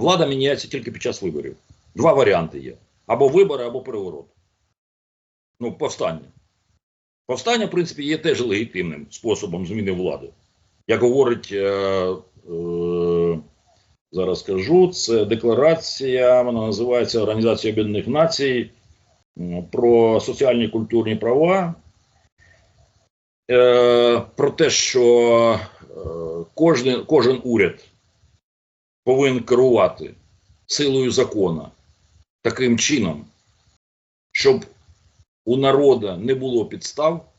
Влада міняється тільки під час виборів. Два варіанти є: або вибори, або переворот. Ну, повстання. Повстання, в принципі, є теж легітимним способом зміни влади. Як говорить, е, е, зараз скажу, це декларація, вона називається Організація Об'єднаних Націй про соціальні і культурні права. Е, про те, що е, кожен, кожен уряд повинен керувати силою закона таким чином, щоб у народа не було підстав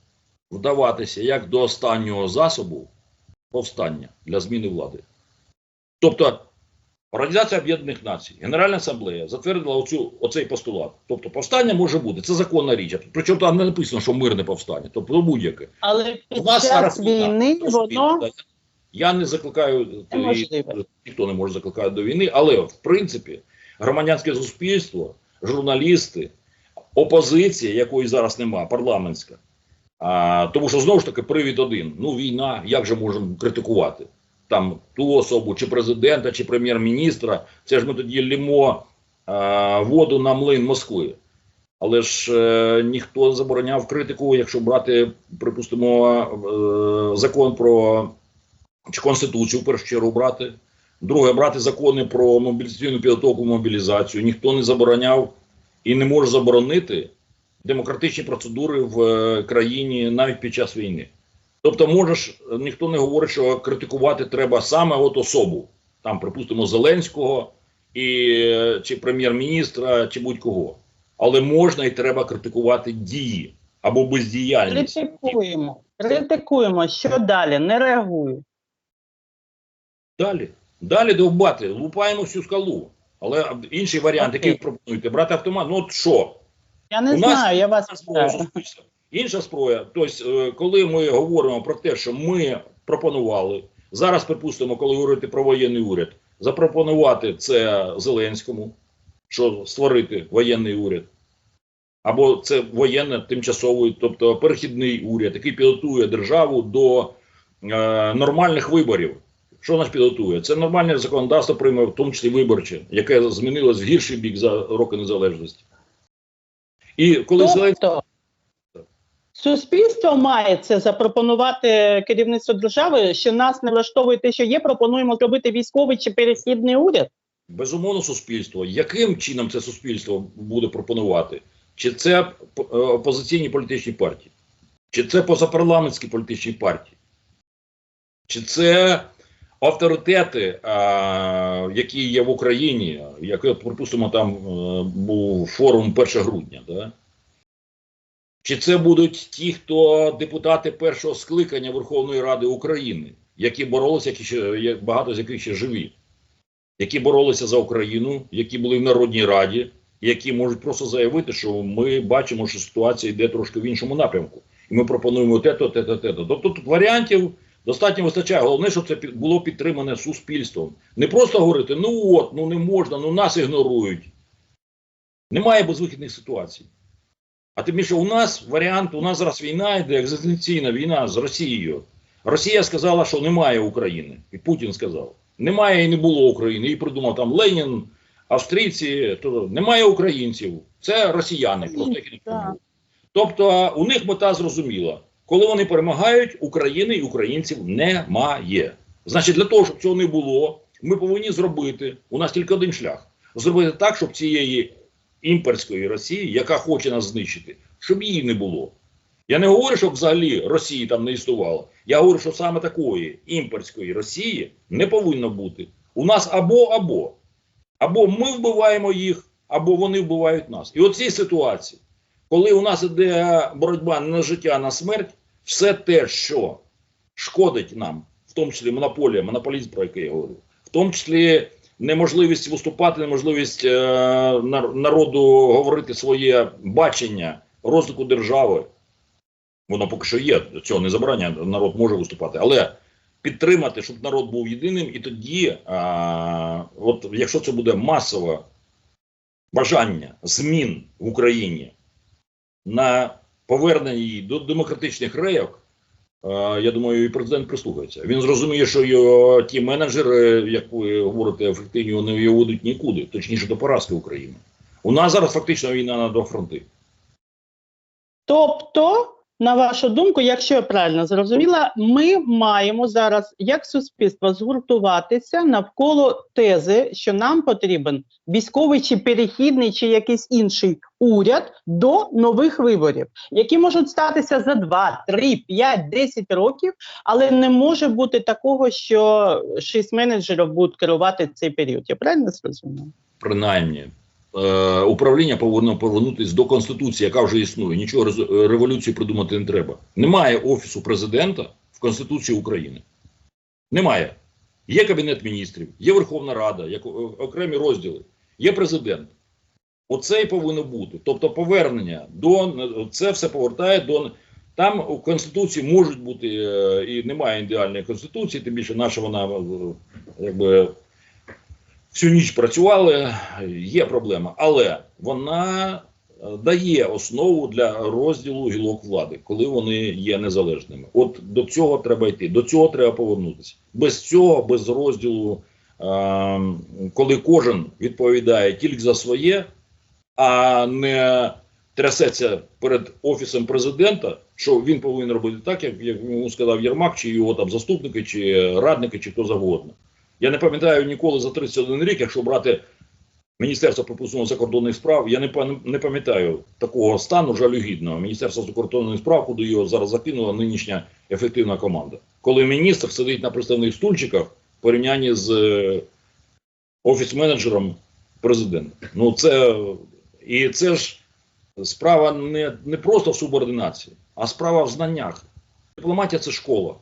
вдаватися як до останнього засобу повстання для зміни влади. Тобто Організація Об'єднаних Націй, Генеральна асамблея затвердила оцю, оцей постулат. Тобто повстання може бути, це законна річ. Причому там не написано, що мирне повстання, тобто будь-яке. Але під час війни воно Я не закликаю, і ніхто не може закликати до війни, але в принципі громадянське суспільство, журналісти, опозиція, якої зараз немає, парламентська. А, тому що знову ж таки привід один: ну війна, як же можемо критикувати там ту особу, чи президента, чи прем'єр-міністра. Це ж ми тоді лімо а, воду на млин Москви. Але ж е, ніхто не забороняв критику, якщо брати, припустимо, е, закон про чи конституцію в першу чергу брати. Друге, брати закони про мобілізаційну підготовку мобілізацію. Ніхто не забороняв і не може заборонити демократичні процедури в е, країні навіть під час війни. Тобто, можеш, ніхто не говорить, що критикувати треба саме от особу, там, припустимо, Зеленського і, е, чи прем'єр-міністра, чи будь-кого. Але можна і треба критикувати дії або бездіяльність. критикуємо. Критикуємо, що далі, не реагують. Далі. Далі довбати, лупаємо всю скалу. Але інший варіант, Окей. який ви пропонуєте, брати автомат, ну от що? Я не У нас знаю, я вас Інша зброя питаю. Інша зброя. Тобто, е, коли ми говоримо про те, що ми пропонували, зараз припустимо, коли говорити про воєнний уряд, запропонувати це Зеленському, що створити воєнний уряд. Або це воєнне тимчасовий, тобто перехідний уряд, який підготує державу до е, нормальних виборів. Що нас підготує? Це нормальне законодавство прийме, в тому числі виборче, яке змінилось в гірший бік за роки незалежності. І коли Зеленський Тобто, суспільство має це запропонувати керівництву держави, що нас не влаштовує те, що є, пропонуємо зробити військовий чи перехідний уряд. Безумовно, суспільство. Яким чином це суспільство буде пропонувати? Чи це е, опозиційні політичні партії? Чи це позапарламентські політичні партії? Чи це авторитети, які є в Україні, як, припустимо, там е, був форум 1 грудня, да? Чи це будуть ті, хто депутати першого скликання Верховної Ради України, які боролися, які ще, багато з яких ще живі? які боролися за Україну, які були в Народній Раді, які можуть просто заявити, що ми бачимо, що ситуація йде трошки в іншому напрямку, і ми пропонуємо те-то, те-то, те-то. Тобто тут варіантів достатньо вистачає. Головне, щоб це було підтримане суспільством. Не просто говорити, ну от, ну не можна, ну нас ігнорують. Немає безвихідних ситуацій. А тим більше у нас варіант, у нас зараз війна йде, екзистенційна війна з Росією. Росія сказала, що немає України. І Путін сказав. Немає і не було України. І придумав там Ленін, австрійці, то немає українців. Це росіяни, просто не. Тобто у них мета зрозуміла. Коли вони перемагають, України і українців немає. Значить, для того, щоб цього не було, ми повинні зробити. У нас тільки один шлях: зробити так, щоб цієї імперської Росії, яка хоче нас знищити, щоб її не було. Я не говорю, щоб взагалі Росії там не існувало. Я говорю, що саме такої імперської Росії не повинно бути. У нас або або. Або ми вбиваємо їх, або вони вбивають нас. І от цій ситуації, коли у нас іде боротьба не на життя, а на смерть, все те, що шкодить нам, в тому числі монополія, монополізм, про який я говорю, в тому числі неможливість виступати, неможливість е, народу говорити своє бачення розвитку держави. Воно поки що є, цього не забороняє, народ може виступати, але підтримати, щоб народ був єдиним, і тоді, а, от якщо це буде масове бажання змін в Україні на повернення її до демократичних рейок, я думаю, і президент прислухається. Він зрозуміє, що його ті менеджери, як ви говорите, ефективні, вони його ведуть нікуди, точніше до поразки України. У нас зараз фактично війна на два фронти. Тобто, на вашу думку, якщо я правильно зрозуміла, ми маємо зараз як суспільство згуртуватися навколо тези, що нам потрібен військовий чи перехідний, чи якийсь інший уряд до нових виборів, які можуть статися за 2, 3, 5, 10 років, але не може бути такого, що шість менеджерів будуть керувати цей період. Я правильно зрозуміла? принаймні, управління повинно повернутися до Конституції, яка вже існує. Нічого рез- революції придумати не треба. Немає Офісу президента в Конституції України. Немає. Є Кабінет міністрів, є Верховна Рада, як окремі розділи, є президент. Оце і повинно бути. Тобто повернення до це все повертає до. Там у Конституції можуть бути е, і немає ідеальної конституції, тим більше наша вона е, якби всю ніч працювали, є проблема, але вона е, дає основу для розділу гілок влади, коли вони є незалежними. От до цього треба йти, до цього треба повернутися. Без цього, без розділу, е, коли кожен відповідає тільки за своє, а не трясеться перед офісом президента, що він повинен робити так, як, як йому сказав Єрмак, чи його там заступники, чи радники, чи хто завгодно. Я не пам'ятаю ніколи за 31 рік, якщо брати Міністерство пропускного закордонних справ, я не, пам'ятаю такого стану жалюгідного. Міністерство закордонних справ, куди його зараз закинула нинішня ефективна команда. Коли міністр сидить на приставних стульчиках в порівнянні з е, офіс-менеджером президента. Ну це і це ж справа не, не просто в субординації, а справа в знаннях. Дипломатія це школа.